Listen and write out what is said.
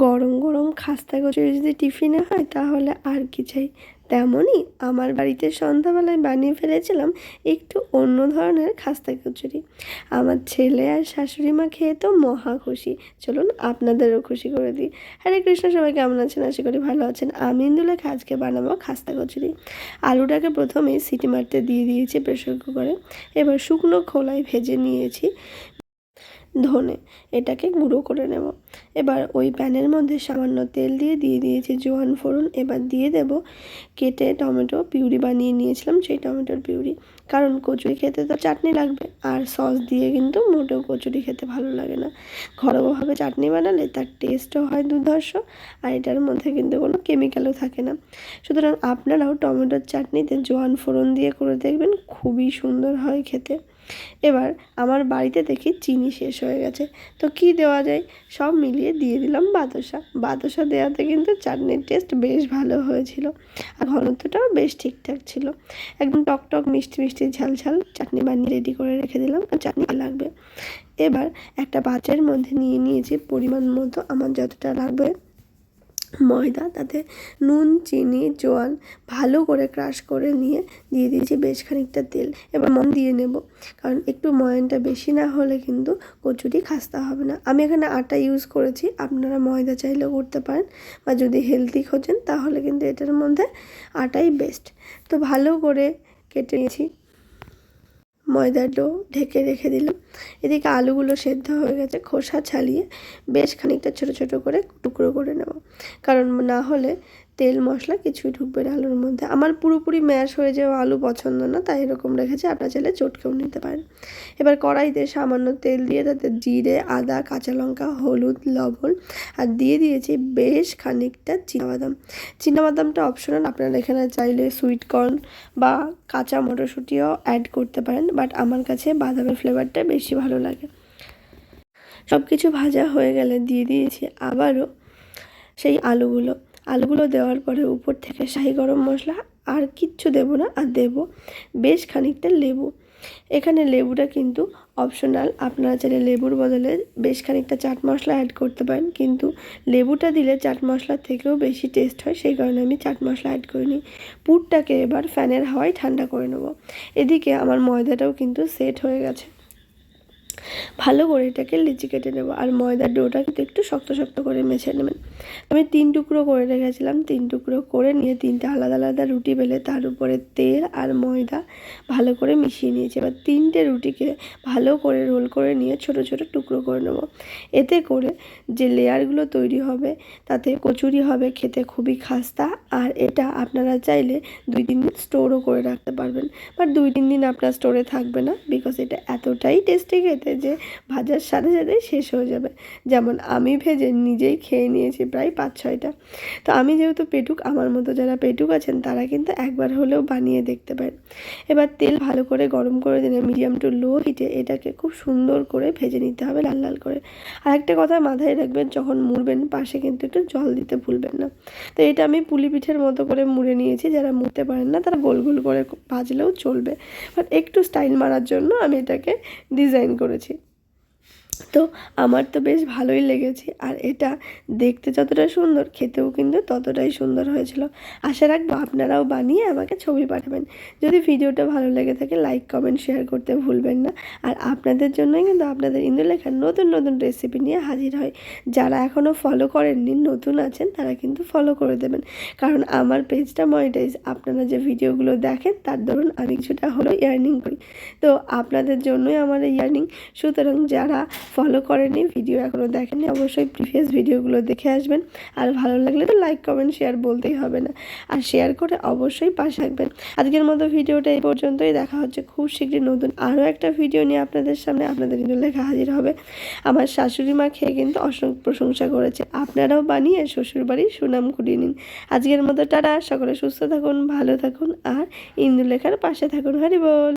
গরম গরম খাস্তা কচুরি যদি টিফিনে হয়, তাহলে আর কি চাই? তেমনই আমার বাড়িতে সন্ধ্যাবেলায় বানিয়ে ফেলেছিলাম একটু অন্য ধরনের খাস্তা কচুরি। আমার ছেলে আর শাশুড়ি মা খেয়ে তো মহা খুশি। চলুন আপনাদেরও খুশি করে দিই। হরে কৃষ্ণ, সবাই কেমন আছেন? আশা করি ভালো আছেন। আমি ইন্দুলেখা, আজকে বানাবো খাস্তা কচুরি। আলুটাকে প্রথমেই সিটি মারতে দিয়ে দিয়েছি প্রেশার কুকারে। এবার শুকনো খোলায় ভেজে নিয়েছি। ধনে, এটাকে গুঁড়ো করে নেব। এবার ওই প্যানের মধ্যে সামান্য তেল দিয়ে দিয়ে দিয়েছি জোয়ান ফোড়ন। এবার দিয়ে দেব কেটে টমেটো পিউরি বানিয়ে নিয়েছিলাম সেই টমেটোর পিউরি। কারণ কচুরি খেতে তো চাটনি লাগবে, আর সস দিয়ে কিন্তু মোটেও কচুরি খেতে ভালো লাগে না। ঘরোয়াভাবে চাটনি বানালে তার টেস্টও হয় দুর্ধর্ষ, আর এটার মধ্যে কিন্তু কোনো কেমিক্যালও থাকে না। সুতরাং আপনারাও টমেটোর চাটনিতে জোয়ান ফোড়ন দিয়ে করে দেখবেন, খুবই সুন্দর হয় খেতে। এবার আমার বাড়িতে দেখি চিনি শেষ হয়ে গেছে। তো কি দেওয়া যায়? সব মিলিয়ে দিয়ে দিলাম বাতাসা বাতাসা দেওয়াতে কিন্তু চাটনির টেস্ট বেশ ভালো হয়েছিল আর ঘনত্বটাও বেশ ঠিকঠাক ছিল। একদম টকটক টক, মিষ্টি মিষ্টি, ঝাল ঝাল চাটনি বানিয়ে রেডি করে রেখে দিলাম আর চাটনি লাগবে। এবার একটা পাত্রের মধ্যে নিয়ে নিয়েছি পরিমাণ মতো। আমার যতটা লাগবে ময়দা, তাতে নুন, চিনি জোয়ান ভালো করে ক্রাশ করে নিয়ে দিয়ে দিয়েছি বেশ খানিকটা তেল। এবার মন দিয়ে নেব, কারণ একটু ময়নটা বেশি না হলে কিন্তু কচুরি খাস্তা হবে না। আমি এখানে আটা ইউজ করেছি, আপনারা ময়দা চাইলেও করতে পারেন বা যদি হেলদি খোঁজেন তাহলে কিন্তু এটার মধ্যে আটাই বেস্ট তো ভালো করে কেটে নিয়েছি। ময়দার ডো ঢেকে রেখে দিলাম। এদিকে আলুগুলো সেদ্ধ হয়ে গেছে, খোসা ছালিয়ে বেশ খানিকটা ছোট ছোট করে টুকরো করে নেব। কারণ না হলে তেল মশলা কিছুই ঢুকবে না আলুর মধ্যে। আমার পুরোপুরি ম্যাশ হয়ে যাওয়া আলু পছন্দ না, তাই এরকম রেখেছি, আপনারা চাইলে চটকেও নিতে পারেন। এবার কড়াইতে সামান্য তেল দিয়ে তাতে জিরে, আদা, কাঁচা লঙ্কা, হলুদ, লবণ, আর দিয়ে দিয়েছি বেশ খানিকটা চীনাবাদাম। চীনাবাদামটা অপশনাল আপনারা এখানে চাইলে সুইট কর্ন বা কাঁচা মটরশুঁটিও অ্যাড করতে পারেন বাট আমার কাছে বাদামের ফ্লেভারটা বেশি ভালো লাগে। সব কিছু ভাজা হয়ে গেলে দিয়ে দিয়েছি আবারও সেই আলুগুলো। আলুগুলো দেওয়ার পরে উপর থেকে শাহি গরম মশলা আর কিচ্ছু দেব না, আর দেব বেশ খানিকটা লেবু। এখানে লেবুটা কিন্তু অপশনাল আপনারা চাইলে লেবুর বদলে বেশ খানিকটা চাট মশলা অ্যাড করতে পারেন, কিন্তু লেবুটা দিলে চাট মশলার থেকেও বেশি টেস্ট হয়, সেই কারণে আমি চাট মশলা অ্যাড করিনি। পুরটাকে এবার ফ্যানের হাওয়ায় ঠান্ডা করে নেব। এদিকে আমার ময়দাটাও কিন্তু সেট হয়ে গেছে। ভালো করে এটাকে লিচি কেটে নেব, আর ময়দার ডোটা কিন্তু একটু শক্ত শক্ত করে মেছে নেবেন। আমি তিন টুকরো করে রেখেছিলাম, তিন টুকরো করে নিয়ে তিনটে আলাদা আলাদা রুটি বেলে তার উপরে তেল আর ময়দা ভালো করে মিশিয়ে নিয়েছি। এবার তিনটে রুটিকে ভালো করে রোল করে নিয়ে ছোট ছোট টুকরো করে নেব। এতে করে যে লেয়ারগুলো তৈরি হবে তাতে কচুরি হবে, খেতে খুবই খাস্তা আর এটা আপনারা চাইলে দুই তিন দিন স্টোরও করে রাখতে পারবেন। বাট দুই তিন দিন আপনার স্টোরে থাকবে না বিকজ এটা এতটাই টেস্টি খেতে যে ভাজার সাথে সাথে শেষ হয়ে যাবে। যেমন আমি ভেজে নিজেই খেয়ে নিয়েছি প্রায় পাঁচ, ছয়টা। তো আমি যেহেতু পেটুক, আমার মতো যারা পেটুক আছেন, তারা কিন্তু একবার হলেও বানিয়ে দেখতে পারেন। এবার তেল ভালো করে গরম করে দিলে, মিডিয়াম টু লো হিটে এটাকে খুব সুন্দর করে ভেজে নিতে হবে লাল লাল করে। আর একটা কথা মাথায় রাখবেন, যখন মুড়বেন, পাশে কিন্তু একটু জল দিতে ভুলবেন না। তো এটা আমি পুলি পিঠের মতো করে মুড়ে নিয়েছি, যারা মুড়তে পারেন না, তারা গোল গোল করে ভাজলেও চলবে। বাট একটু স্টাইল মারার জন্য আমি এটাকে ডিজাইন করেছি। তো আমার তো বেশ ভালোই লেগেছে। আর এটা দেখতে যতটা সুন্দর, খেতেও কিন্তু ততটাই সুন্দর হয়েছিল। আশা রাখব আপনারাও বানিয়ে আমাকে ছবি পাঠাবেন। যদি ভিডিওটা ভালো লেগে থাকে লাইক কমেন্ট শেয়ার করতে ভুলবেন না। আর আপনাদের জন্যই কিন্তু আপনাদের ইন্দুলেখার নতুন নতুন রেসিপি নিয়ে হাজির হয় যারা এখনও ফলো করেননি, নতুন আছেন, তারা কিন্তু ফলো করে দেবেন। কারণ আমার পেজটা মনিটাইজ আপনারা যে ভিডিওগুলো দেখেন, তার দরুন আমি কিছুটা হলো ইয়ার্নিং করি। তো আপনাদের জন্যই আমার এই ইয়ার্নিং সুতরাং যারা ফলো করেনি ভিডিও এখনও দেখেনি, অবশ্যই প্রিভিয়াস ভিডিওগুলো দেখে আসবেন। আর ভালো লাগলে তো লাইক কমেন্ট শেয়ার বলতেই হবে না। আর শেয়ার করে অবশ্যই পাশে থাকবেন। আজকের মতো ভিডিওটা এই পর্যন্তই, দেখা হচ্ছে খুব শীঘ্রই নতুন আরও একটা ভিডিও নিয়ে আপনাদের সামনে। আপনাদের কিন্তু লেখা হাজির হবে। আমার শাশুড়ি মা খেয়ে কিন্তু অসংখ্য প্রশংসা করেছে। আপনারাও বানিয়ে শ্বশুরবাড়ির সুনাম কুড়িয়ে নিন। আজকের মতো টাটা, সকলে সুস্থ থাকুন, ভালো থাকুন, আর ইন্দুলেখার পাশে থাকুন। হরি বল!